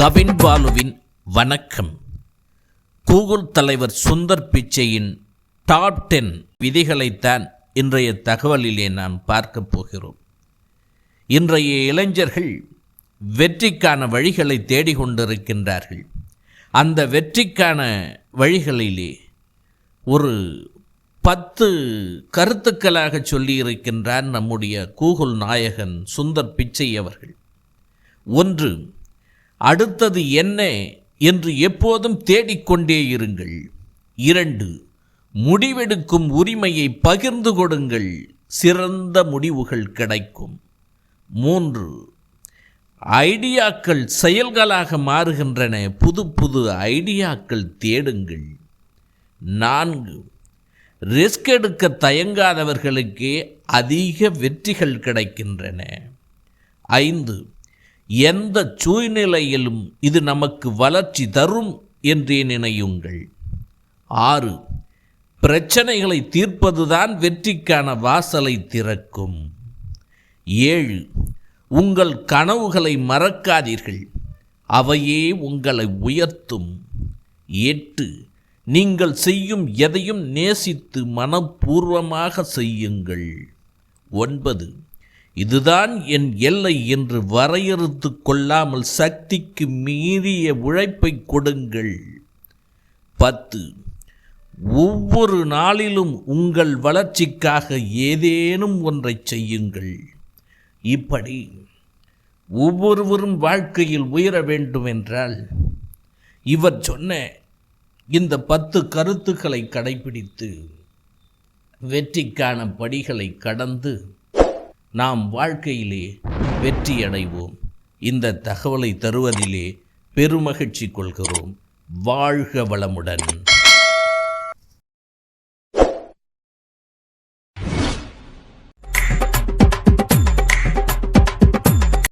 கவின் பாலுவின் வணக்கம். கூகுள் தலைவர் சுந்தர் பிச்சையின் டாப் டென் விதிகளைத்தான் இன்றைய தகவலிலே நான் பார்க்கப் போகிறோம். இன்றைய இளைஞர்கள் வெற்றிக்கான வழிகளை தேடிக்கொண்டிருக்கின்றார்கள். அந்த வெற்றிக்கான வழிகளிலே ஒரு பத்து கருத்துக்களாக சொல்லியிருக்கின்றார் நம்முடைய கூகுள் நாயகன் சுந்தர் பிச்சை அவர்கள். ஒன்று அடுத்தது என்ன என்று எப்போதும் தேடிக்கொண்டே இருங்கள். இரண்டு முடிவெடுக்கும் உரிமையை பகிர்ந்து கொடுங்கள். சிறந்த முடிவுகள் கிடைக்கும். மூன்று ஐடியாக்கள் செயல்களாக மாறுகின்றன. புது புது ஐடியாக்கள் தேடுங்கள். நான்கு ரிஸ்க் எடுக்க தயங்காதவர்களுக்கே அதிக வெற்றிகள் கிடைக்கின்றன. ஐந்து எந்த சூழ்நிலையிலும் இது நமக்கு வளர்ச்சி தரும் என்றே நினையுங்கள். ஆறு பிரச்சனைகளை தீர்ப்பதுதான் வெற்றிக்கான வாசலை திறக்கும். ஏழு உங்கள் கனவுகளை மறக்காதீர்கள். அவையே உங்களை உயர்த்தும். எட்டு நீங்கள் செய்யும் எதையும் நேசித்து மனப்பூர்வமாக செய்யுங்கள். ஒன்பது இதுதான் என் எல்லை என்று வரையறுத்து கொள்ளாமல் சக்திக்கு மீறிய உழைப்பை கொடுங்கள். பத்து. ஒவ்வொரு நாளிலும் உங்கள் வளர்ச்சிக்காக ஏதேனும் ஒன்றை செய்யுங்கள். இப்படி ஒவ்வொருவரும் வாழ்க்கையில் உயர வேண்டும் என்றால் இவர் சொன்ன இந்த பத்து கருத்துக்களை கடைபிடித்து வெற்றிக்கான படிகளை கடந்து நாம் வாழ்க்கையிலே வெற்றியடைவோம் இந்த தகவலை தருவதிலே பெருமகிழ்ச்சி கொள்கிறோம். வாழ்க வளமுடன்.